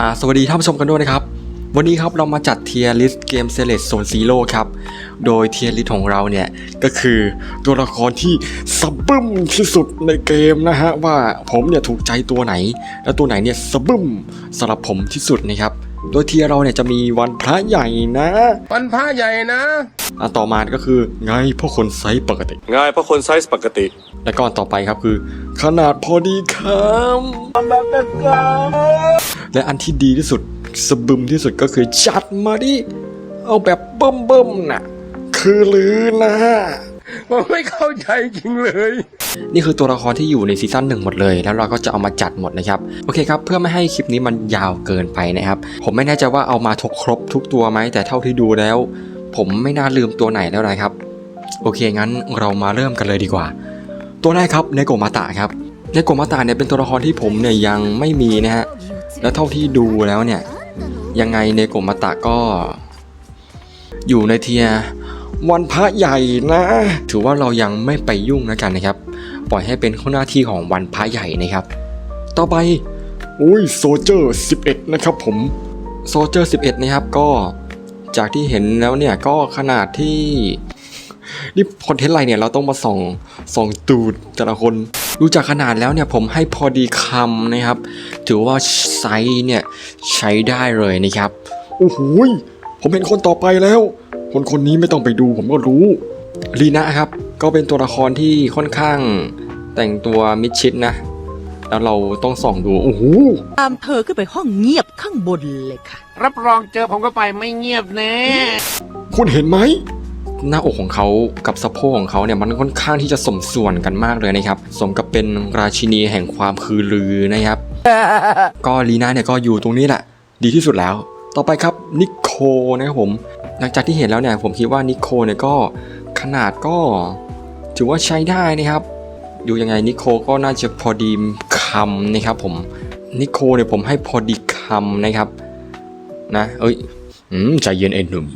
่สวัสดีท่านผู้ชมกันด้วยนะครับ วันนี้ครับเรามาจัดเทียร์ลิสต์เกมเซเลตโซนซีโร่ครับ โดยเทียร์ลิสต์ของเราเนี่ย ก็คือตัวละครที่สะบึ้มที่สุดในเกมนะฮะ ว่าผมเนี่ยถูกใจตัวไหน และตัวไหนเนี่ยสะบึ้มสำหรับผมที่สุดนะครับ โดยเทียร์เราเนี่ยจะมีวันพระใหญ่นะ วันพระใหญ่นะ อะต่อมาก็คือไงพวกคนไซส์ปกติ ง่ายเพราะคนไซส์ปกติ และก็ต่อไปครับคือ ขนาดพอดีคำและอันที่ดีที่สุดสะบึมที่สุดก็คือจัดมาดิ เอาแบบเบิ่มเบิ่มๆน่ะ คือลือนะผมไม่เข้าใจจริงเลย นี่คือตัวละครที่อยู่ในซีซั่นหนึ่งหมดเลย แล้วเราก็จะเอามาจัดหมดนะครับ โอเคครับ เพื่อไม่ให้คลิปนี้มันยาวเกินไปนะครับ ผมไม่แน่ใจว่าเอามาทุกครบทุกตัวไหม แต่เท่าที่ดูแล้ว ผมไม่น่าลืมตัวไหนแล้วนะครับ โอเคงั้นเรามาเริ่มกันเลยดีกว่า ตัวแรกครับเนโกมาตะครับเนโกมาตะเนี่ยเป็นตัวละครที่ผมเนี่ยยังไม่มีนะฮะแล้วเท่าที่ดูแล้วเนี่ยยังไงเนโกมาตะก็ อยู่ในเทียวันพระใหญ่นะ ถือว่าเรายังไม่ไปยุ่งแล้วกันนะครับ ปล่อยให้เป็นข้อหน้าที่ของวันพระใหญ่นะครับ ต่อไปอุ้ยโซเจอร์11 นะครับผมโซเจอร์11 นะครับก็ จากที่เห็นแล้วเนี่ยก็ขนาดที่นี่คอนเทนต์อะไรเนี่ยเราต้องมาส่องส่องตูดแต่ละคนดูจากขนาดแล้วเนี่ยผมให้พอดีคำนะครับ ถือว่าไซส์เนี่ยใช้ได้เลยนะครับโอ้โหผมเห็นคนต่อไปแล้ว คนคนนี้ไม่ต้องไปดูผมก็รู้ลีนะครับ ก็เป็นตัวละครที่ค่อนข้างแต่งตัวมิดชิดนะ แล้วเราต้องส่องดูโอ้โหตามเธอขึ้นไปห้องเงียบข้างบนเลยค่ะ รับรองเจอผมก็ไปไม่เงียบแน่ คุณเห็นไหมหน้าอกของเขากับสะโพกของเขาเนี่ยมันค่อนข้างที่จะสมส่วนกันมากเลยนะครับ สมกับเป็นราชินีแห่งความคือลือนะครับ ก็ลีน่าเนี่ยก็อยู่ตรงนี้แหละ ดีที่สุดแล้ว ต่อไปครับนิโคนะครับผม หลังจากที่เห็นแล้วเนี่ยผมคิดว่านิโคเนี่ยก็ขนาดก็ ถือว่าใช้ได้นะครับ ดูยังไงนิโคก็น่าจะพอดี คำนะครับผมนิโคเนี่ยผมให้พอดีคำนะครับนะเอ้ยอืมใจเย็นเอ็นหนุ่ม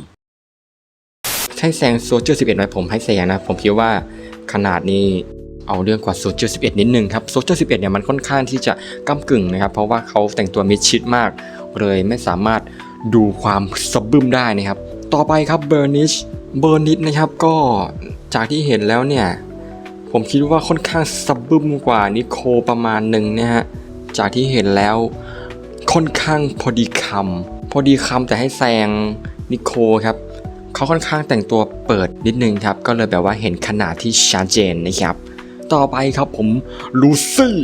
ให้แซงโซเจอร์11ไหมผมให้แซงนะผมคิดว่าขนาดนี้เอาเรื่องกว่าโซเจอร์11 นิดนึงครับโซเจอร์11เนี่ยมันค่อนข้างที่จะก้ากึ่งนะครับ เพราะว่าเขาแต่งตัวมิดชิดมาก เลยไม่สามารถดูความสะบึมได้นะครับ ต่อไปครับเบอร์นิชเบอร์นิชนะครับก็จากที่เห็นแล้วเนี่ย ผมคิดว่าค่อนข้างสะบึมกว่านิโคประมาณหนึ่งนะฮะ จากที่เห็นแล้วค่อนข้างพอดีคำพอดีคำแต่ให้แซงนิโคครับเขาค่อนข้างแต่งตัวเปิดนิดนึงครับ ก็เลยแบบว่าเห็นขนาดที่ชัดเจนนะครับ ต่อไปครับผมลูซี่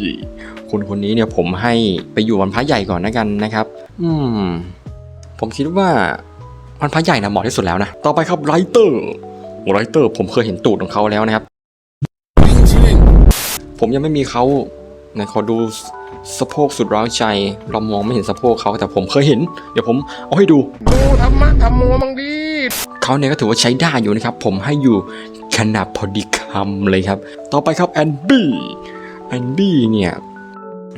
คนคนนี้เนี่ยผมให้ไปอยู่วันพระใหญ่ก่อนนะกันนะครับ อืม ผมคิดว่าวันพระใหญ่นะเหมาะที่สุดแล้วนะ ต่อไปครับไรเตอร์ไรเตอร์ผมเคยเห็นตูดของเขาแล้วนะครับ ผมยังไม่มีเขาไหนขอดูสะโพกสุดร้าวใจ เรามองไม่เห็นสะโพกเขาแต่ผมเคยเห็น เดี๋ยวผมเอาให้ดูดูธรรมะธรรมโมบังดีเขาเนี่ยก็ถือว่าใช้ได้อยู่นะครับ ผมให้อยู่ขนาดพอดีคำเลยครับ ต่อไปครับแอนบี้แอนบี้เนี่ย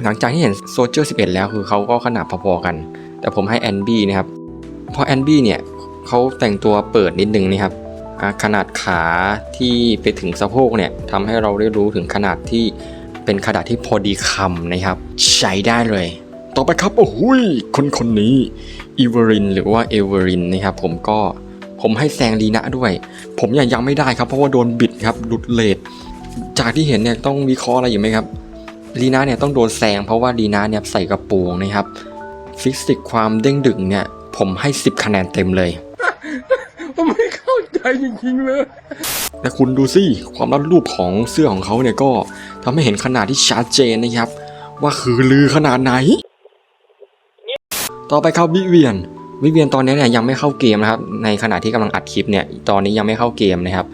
หลังจากที่เห็นโซเจอร์11 แล้วคือเขาก็ขนาดพอๆกัน แต่ผมให้แอนบี้นะครับเพราะแอนบี้เนี่ยเขาแต่งตัวเปิดนิดนึงนะครับอ่า ขนาดขาที่ไปถึงสะโพกเนี่ยทำให้เราได้รู้ถึงขนาดที่เป็นขนาดที่พอดีคำนะครับ ใช้ได้เลย ต่อไปครับ โอ้โหยคนคนนี้อีเวอรินหรือว่าเอเวอรินนะครับผมก็ผมให้แซงลีนะด้วย ผมยังยังไม่ได้ครับ เพราะว่าโดนบิดครับหลุดเลทจากที่เห็นเนี่ยต้องวิเคราะห์อะไรอยู่ไหมครับลีนะเนี่ยต้องโดนแซงเพราะว่าลีนะเนี่ยใส่กระโปรงนะครับ ฟิสิกความเด้งดึงเนี่ย ผมให้ 10 คะแนนเต็มเลยผมไม่ ใจจริงๆเลยและคุณดูสิความรัดรูปของเสื้อของเขาเนี่ยก็ทำให้เห็นขนาดที่ชัดเจนนะครับ ว่าคือลือขนาดไหน ต่อไปครับวิเวียนวิเวียนตอนนี้เนี่ยยังไม่เข้าเกมนะครับในขณะที่กำลังอัดคลิปเนี่ยตอนนี้ยังไม่เข้าเกมนะครับ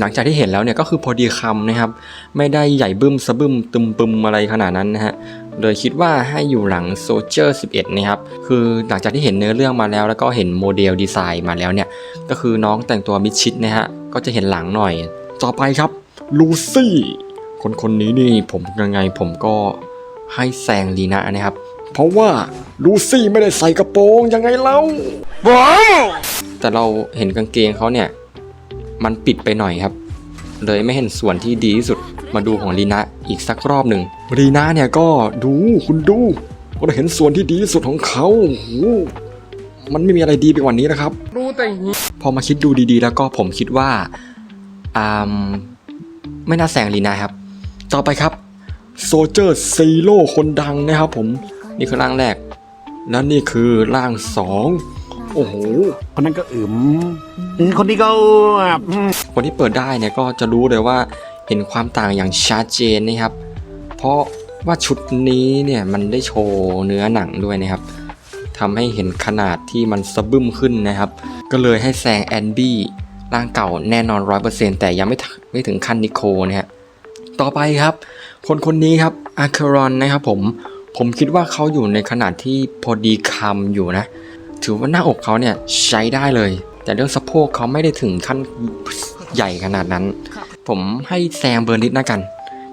หลังจากที่เห็นแล้วเนี่ยก็คือพอดีคำนะครับ ไม่ได้ใหญ่บึ้มสะบึ้มตึมปึมอะไรขนาดนั้นนะฮะ โดยคิดว่าให้อยู่หลังโซเจอร์11 นะครับ คือหลังจากที่เห็นเนื้อเรื่องมาแล้ว แล้วก็เห็นโมเดลดีไซน์มาแล้วเนี่ย ก็คือน้องแต่งตัวมิดชิดนะฮะ ก็จะเห็นหลังหน่อย ต่อไปครับลูซี่คนคนนี้นี่ผมยังไงผมก็ให้แซงลีนะนะครับ เพราะว่าลูซี่ไม่ได้ใส่กระโปรงยังไงเล่าว้าวแต่เราเห็นกางเกงเขาเนี่ย มันปิดไปหน่อยครับ เลยไม่เห็นส่วนที่ดีที่สุด มาดูของลีนะอีกสักรอบหนึ่งลีนะเนี่ยก็ดูคุณดูก็ได้เห็นส่วนที่ดีที่สุดของเขาโอ้โหมันไม่มีอะไรดีไปกว่านี้นะครับ รู้แต่พอมาคิดดูดีๆ แล้วก็ผมคิดว่าอ่าไม่น่าแซงลีนะครับ ต่อไปครับโซเจอร์ซีโร่คนดังนะครับผม นี่คือร่างแรก และนี่คือร่างสอง โอ้โหคนนั้นก็อึมคนนี้ก็แบบคนที่เปิดได้เนี่ยก็จะรู้เลยว่าเห็นความต่างอย่างชัดเจนนะครับ เพราะว่าชุดนี้เนี่ยมันได้โชว์เนื้อหนังด้วยนะครับทำให้เห็นขนาดที่มันสะบึ้มขึ้นนะครับ ก็เลยให้แซงแอนบี้ร่างเก่าแน่นอน 100%แต่ยังไม่ถึงไม่ถึงขั้นนิโคนะฮะต่อไปครับ คนคนนี้ครับอาคารอนนะครับผมผมคิดว่าเขาอยู่ในขนาดที่พอดีคำอยู่นะ ถือว่าหน้าอกเขาเนี่ยใช้ได้เลย แต่เรื่องสะโพกเขาไม่ได้ถึงขั้นใหญ่ขนาดนั้น ผมให้แซงเบอร์นิดนะกัน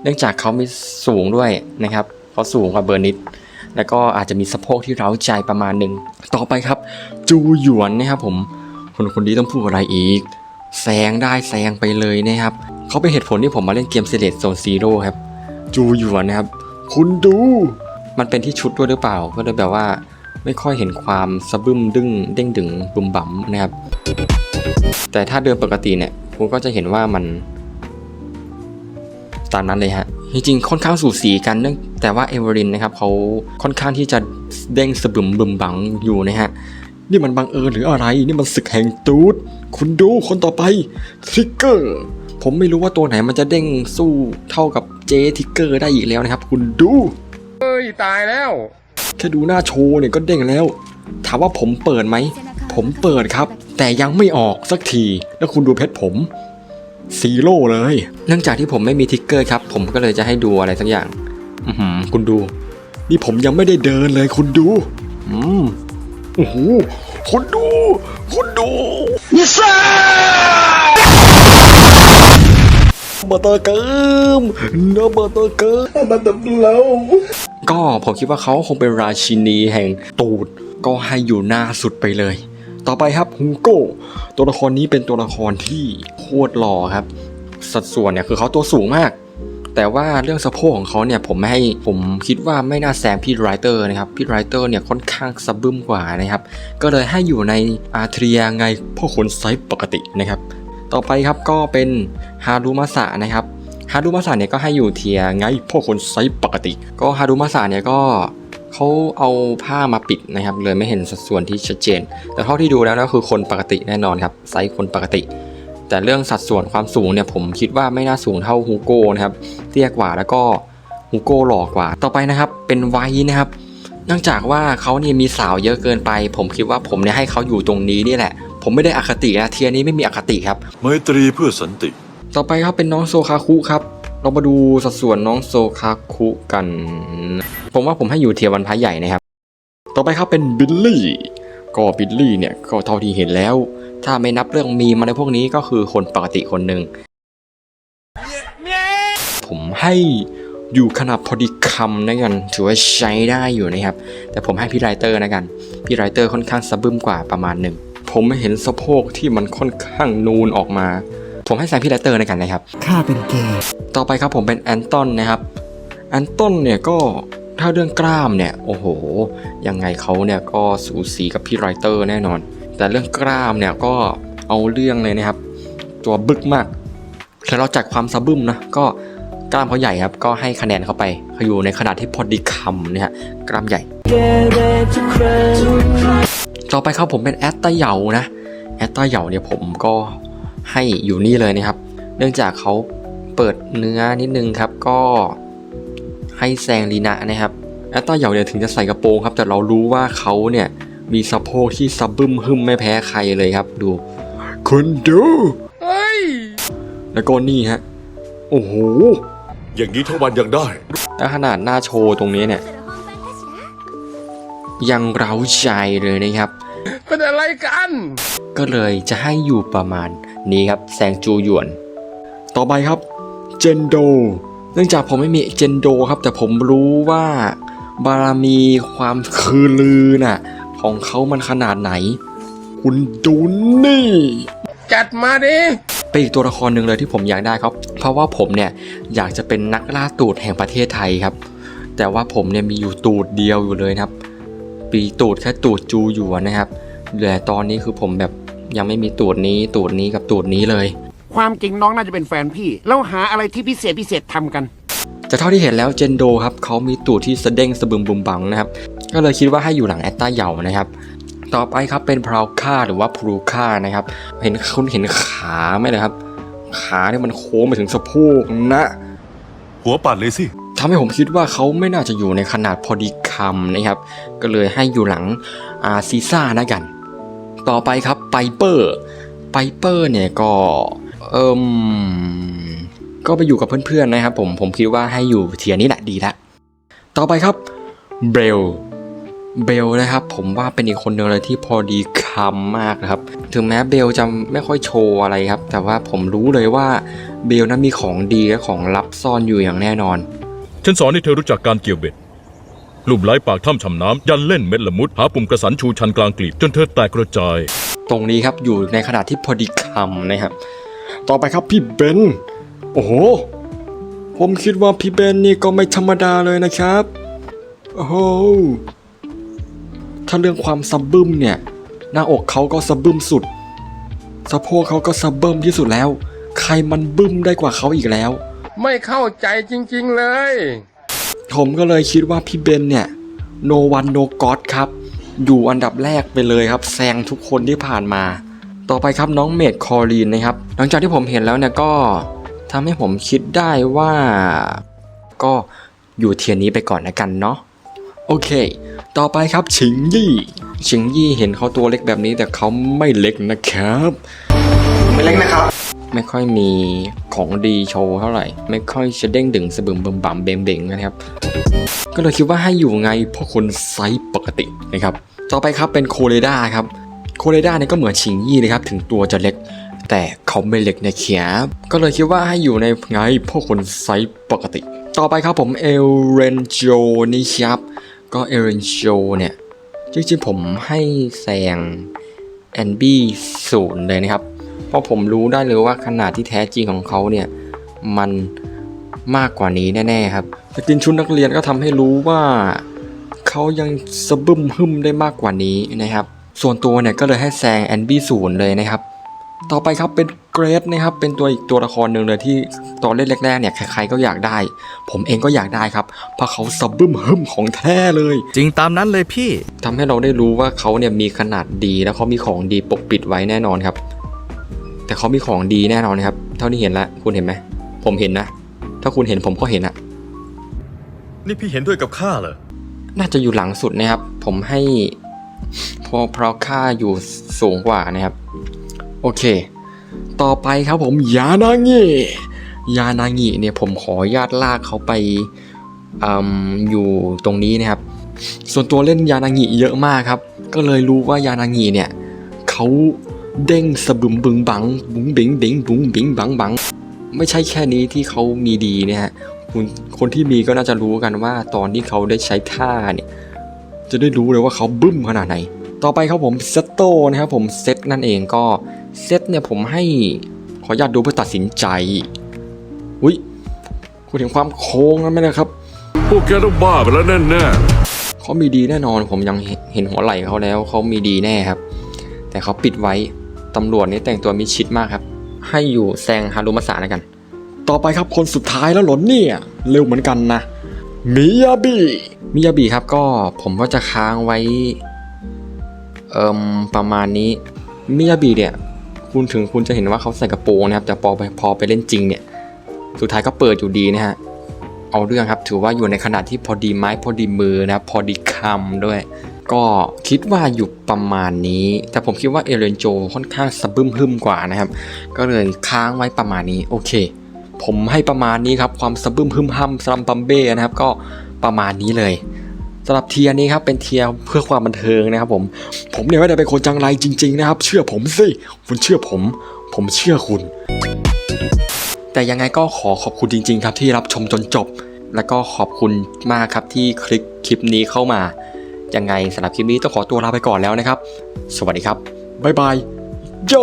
เนื่องจากเขามีสูงด้วยนะครับเขาสูงกว่าเบอร์นิดแล้วก็อาจจะมีสะโพกที่เร้าใจประมาณหนึ่งต่อไปครับ จูหยวนนะครับผมคนคนนี้ต้องพูดอะไรอีกแซงได้แซงไปเลยนะครับเขาเป็นเหตุผลที่ผมมาเล่นเกมเซเลตโซนซีโร่ครับจูหยวนนะครับ คุณดู มันเป็นที่ชุดด้วยหรือเปล่า ก็เลยแบบว่า ไม่ค่อยเห็นความสะบึมดึงเด้งดึงบุมบั๋มนะครับ แต่ถ้าเดินปกติเนี่ยคุณก็จะเห็นว่ามัน ตามนั้นเลยฮะ จริงๆ ค่อนข้างสูสีกันเนื่องแต่ว่าเอเวอรินนะครับเขาค่อนข้างที่จะเด้งสะบึมบึมบังอยู่นะฮะนี่มันบังเอิญหรืออะไร นี่มันศึกแห่งตูด คุณดูคนต่อไปทริกเกอร์ ผมไม่รู้ว่าตัวไหนมันจะเด้งสู้เท่ากับเจทิกเกอร์ได้อีกแล้วนะครับ คุณดู เอ้ย ตายแล้ว แค่ดูหน้าโชว์เนี่ยก็เด้งแล้ว ถามว่าผมเปิดไหม ผมเปิดครับ แต่ยังไม่ออกสักที แล้วคุณดูเพชรผมซีโร่เลย เนื่องจากที่ผมไม่มีทิกเกอร์ครับ ผมก็เลยจะให้ดูอะไรสักอย่าง อือหือคุณดู นี่ผมยังไม่ได้เดินเลย คุณดู อืมโอ้โหคุณดู คุณดูยิซ่า บัตเตอร์เกิมนบัตเตอร์เกิมบัตเตอร์เาก็ผมคิดว่าเขาคงเป็นราชินีแห่งตูด ก็ให้อยู่หน้าสุดไปเลย ต่อไปครับฮุงโก้ ตัวละครนี้เป็นตัวละครที่โคตรหล่อครับ สัดส่วนเนี่ยคือเขาตัวสูงมากแต่ว่าเรื่องสะโพกของเขาเนี่ยผมไม่ให้ผมคิดว่าไม่น่าแซงพี่ไรเตอร์นะครับพี่ไรเตอร์เนี่ยค่อนข้างสะบึ้มกว่านะครับ ก็เลยให้อยู่ในอาเทรียไงพ่อคนไซส์ปกตินะครับ ต่อไปครับก็เป็นฮารุมาสะนะครับฮารุมาสะเนี่ยก็ให้อยู่เทียไงพ่อคนไซส์ปกติ ก็ฮารุมาสะเนี่ยก็เขาเอาผ้ามาปิดนะครับ เลยไม่เห็นสัดส่วนที่ชัดเจน แต่เท่าที่ดูแล้วก็คือคนปกติแน่นอนครับไซส์คนปกติ แต่เรื่องสัดส่วนความสูงเนี่ยผมคิดว่าไม่น่าสูงเท่าฮูโก้นะครับเตี้ยกว่าแล้วก็ฮูโก้หล่อกว่า ต่อไปนะครับเป็นไว้นะครับ เนื่องจากว่าเขาเนี่ยมีสาวเยอะเกินไป ผมคิดว่าผมเนี่ยให้เขาอยู่ตรงนี้นี่แหละ ผมไม่ได้อคตินะเทียร์นี้ไม่มีอคติครับ ไมตรีเพื่อสันติ ต่อไปครับเป็นน้องโซคาคุครับ เรามาดูสัดส่วนน้องโซคาคุกัน ผมว่าผมให้อยู่เทียร์วันพระใหญ่นะครับ ต่อไปครับเป็นบิลลี่ ก็บิลลี่เนี่ยก็เท่าที่เห็นแล้ว ถ้าไม่นับเรื่องมีมาในพวกนี้ก็คือคนปกติคนหนึ่ง ผมให้อยู่ขนาดพอดีคำนะกันถือว่าใช้ได้อยู่นะครับ แต่ผมให้พี่ไรเตอร์นะกัน พี่ไรเตอร์ค่อนข้างสะบึ้มกว่าประมาณหนึ่ง ผมไม่เห็นสะโพกที่มันค่อนข้างนูนออกมา ผมให้แซงพี่ไรเตอร์นะกันนะครับ ข้าเป็นเกย์ต่อไปครับผมเป็นแอนตันนะครับแอนตันเนี่ยก็ถ้าเรื่องกล้ามเนี่ย โอ้โห ยังไงเขาเนี่ยก็สูสีกับพี่ไรเตอร์แน่นอน แต่เรื่องกล้ามเนี่ยก็เอาเรื่องเลยนะครับ ตัวบึกมากแต่เราจัดความสะบึ้มนะก็กล้ามเขาใหญ่ครับ ก็ให้คะแนนเขาไปเขาอยู่ในขนาดที่พอดีคำเนี่ยฮะกล้ามใหญ่ ต่อไปครับผมเป็นแอตตาเหยานะแอตตาเหยาเนี่ยผมก็ให้อยู่นี่เลยนะครับ เนื่องจากเขาเปิดเนื้อนิดนึงครับก็ให้แซงลีนะนะครับแอตตาเหยาเนี่ยถึงจะใส่กระโปรงครับ แต่เรารู้ว่าเขาเนี่ยมีสะโพกที่สะบึ้มหึมไม่แพ้ใครเลยครับดูคุณดูเฮ้ยแล้วก็นี่ฮะโอ้โหอย่างนี้ทั้งวันยังได้แล้วขนาดหน้าโชว์ตรงนี้เนี่ย ยังเร้าใจเลยนะครับ เป็นอะไรกัน ก็เลยจะให้อยู่ประมาณนี้ครับแซงจูหยวน ต่อไปครับเจนโด เนื่องจากผมไม่มีเจนโดครับ แต่ผมรู้ว่าบารมีความคือลือน่ะ ของเขามันขนาดไหน คุณดูนี่ จัดมาดิเป็นอีกตัวละครหนึ่งเลยที่ผมอยากได้ครับ เพราะว่าผมเนี่ยอยากจะเป็นนักล่าตูดแห่งประเทศไทยครับ แต่ว่าผมเนี่ยมีอยู่ตูดเดียวอยู่เลยนะครับ ปีตูดแค่ตูดจูอยู่นะครับแต่ตอนนี้คือผมแบบยังไม่มีตูดนี้ตูดนี้กับตูดนี้เลย ความจริงน้องน่าจะเป็นแฟนพี่ แล้วหาอะไรที่พิเศษพิเศษทำกันแต่เท่าที่เห็นแล้วเจนโดครับเขามีตูดที่สะเด้งสะบึมบุมบังนะครับ ก็เลยคิดว่าให้อยู่หลังแอตตาเหยานะครับ ต่อไปครับเป็นพราวค่าหรือว่าพลูค่านะครับ เห็นคุณเห็นขาไหมนะครับ ขาเนี่ยมันโค้งไปถึงสะโพกนะ หัวปัดเลยสิ ทำให้ผมคิดว่าเขาไม่น่าจะอยู่ในขนาดพอดีคำนะครับ ก็เลยให้อยู่หลังอาซีซ่านะกัน ต่อไปครับไปเปอร์ไปเปอร์เนี่ยก็เอิมก็ไปอยู่กับเพื่อนๆนะครับผมผมคิดว่าให้อยู่เทียนี้แหละดีละต่อไปครับเบลเบลนะครับ ผมว่าเป็นอีกคนหนึ่งเลยที่พอดีคำมากนะครับ ถึงแม้เบลจะไม่ค่อยโชว์อะไรครับ แต่ว่าผมรู้เลยว่าเบลนั้นมีของดีและของลับซ่อนอยู่อย่างแน่นอน ฉันสอนให้เธอรู้จักการเกี่ยวเบ็ด ลูบไล้ปากถ้ำชำน้ำยันเล่นเม็ดละมุด หาปุ่มกระสันชูชันกลางกลีบ จนเธอแตกกระจาย ตรงนี้ครับอยู่ในขนาดที่พอดีคำนะครับ ต่อไปครับพี่เบน โอ้โห ผมคิดว่าพี่เบนนี่ก็ไม่ธรรมดาเลยนะครับ โอ้โห ถ้าเรื่องความสะบึมเนี่ย หน้าอกเขาก็สะบึมสุด สะโพกเขาก็สะบึมที่สุดแล้ว ใครมันบึ้มได้กว่าเขาอีกแล้ว ไม่เข้าใจจริงๆเลย ผมก็เลยคิดว่าพี่เบนเนี่ย no one no god ครับ อยู่อันดับแรกไปเลยครับแซงทุกคนที่ผ่านมา ต่อไปครับน้องเมดคอรีนนะครับ หลังจากที่ผมเห็นแล้วเนี่ยก็ทำให้ผมคิดได้ว่า ก็อยู่เทียร์นี้ไปก่อนนะกันเนาะโอเค ต่อไปครับชิงยี่ชิงยี่เห็นเขาตัวเล็กแบบนี้แต่เขาไม่เล็กนะครับ ไม่เล็กนะครับ ไม่ค่อยมี ของดีโชว์เท่าไหร่ ไม่ค่อยจะเด้งดึงสะบึมบึมบั่มเบงเบงนะครับ ก็เลยคิดว่าให้อยู่ไงเพราะคนไซส์ปกตินะครับ ต่อไปครับเป็นโคเรดาครับ โคเรดาเนี่ยก็เหมือนชิงยี่เลยครับ ถึงตัวจะเล็ก แต่เขาไม่เล็กในะครับก็เลยคิดว่าให้อยู่ในไงพราะคนไซส์ปกติ ต่อไปครับผมเอลเรนโจนี่ครับก็เอลเรนโจเนี่ยจริงๆผมให้แซงแอนบี้ศูนย์เลยนะครับ เพราะผมรู้ได้เลยว่าขนาดที่แท้จริงของเขาเนี่ยมันมากกว่านี้แน่ๆครับสกินชุดนักเรียนก็ทำให้รู้ว่าเขายังสะบึมหึมได้มากกว่านี้นะครับ ส่วนตัวเนี่ยก็เลยให้แซงแอนบี้ศูนย์เลยนะครับ ต่อไปครับเป็นเกรดนะครับ เป็นตัวอีกตัวละครหนึ่งเลยที่ตอนเล่นแรกๆเนี่ยใครๆก็อยากได้ ผมเองก็อยากได้ครับเพราะเขาสะบึมหึมของแท้เลย จริงตามนั้นเลยพี่ทำให้เราได้รู้ว่าเขาเนี่ยมีขนาดดีแล้วเขามีของดีปกปิดไว้แน่นอนครับ แต่เขามีของดีแน่นอนนะครับ เท่าที่เห็นแล้วคุณเห็นไหม ผมเห็นนะ ถ้าคุณเห็นผมก็เห็นอะนี่พี่เห็นด้วยกับข้าเหรอ น่าจะอยู่หลังสุดนะครับ ผมให้พอเพราะค่าอยู่สูงกว่านะครับ โอเค ต่อไปครับผมยานางิยานางิเนี่ยผมขออนุญาตลากเขาไปอืมอยู่ตรงนี้นะครับ ส่วนตัวเล่นยานางิเยอะมากครับ ก็เลยรู้ว่ายานางิเนี่ยเขา เด้งสะบึมบึงบังบุ้งบิงบิงบุ้งบิงบังบังไม่ใช่แค่นี้ที่เขามีดีเนี่ยฮะคุณคนที่มีก็น่าจะรู้กันว่าตอนที่เขาได้ใช้ท่าเนี่ยจะได้รู้เลยว่าเขาบึ้มขนาดไหน ต่อไปครับผมเซตโตนะครับผมเซตนั่นเองก็เซตเนี่ยผมให้ขออนุญาตดูเพื่อตัดสินใจ อุ้ยคุณเห็นความโค้งนั้นไหมนะครับ พวกแกต้องบ้าไปแล้วแน่เขามีดีแน่นอนผมยังเห็นเห็นหัวไหล่เขาแล้วเขามีดีแน่ครับ แต่เขาปิดไว้ ตำรวจนี่แต่งตัวมิดชิดมากครับ ให้อยู่แซงฮารุมาสาแล้วกัน ต่อไปครับคนสุดท้ายแล้วเหรอเนี่ย เร็วเหมือนกันนะมิยาบิมิยาบิครับก็ผมก็จะค้างไว้ เอ่มประมาณนี้มิยาบิเนี่ยคุณถึงคุณจะเห็นว่าเขาใส่กระโปรงนะครับ แต่พอไปพอไปเล่นจริงเนี่ย สุดท้ายก็เปิดอยู่ดีนะฮะ เอาเรื่องครับ ถือว่าอยู่ในขนาดที่พอดีไม้พอดีมือนะครับ พอดีคำด้วย ก็คิดว่าอยู่ประมาณนี้ แต่ผมคิดว่าเอเรนโจค่อนข้างสะบึมหึมกว่านะครับ ก็เลยค้างไว้ประมาณนี้โอเค ผมให้ประมาณนี้ครับความสะบึมหึมห้ำสลัมปัมเบ้นะครับ ก็ประมาณนี้เลยสำหรับเทียนี้ครับเป็นเทียร์เพื่อความบันเทิงนะครับ ผมผมเนี่ยไม่ได้เป็นคนจังไรจริง ๆ นะครับ เชื่อผมสิคุณเชื่อผม ผมเชื่อคุณ แต่ยังไงก็ขอขอบคุณจริง ๆ ครับที่รับชมจนจบ แล้วก็ขอบคุณมากครับที่คลิกคลิปนี้เข้ามา ยังไงสำหรับคลิปนี้ต้องขอตัวลาไปก่อนแล้วนะครับ สวัสดีครับบ๊ายบายโย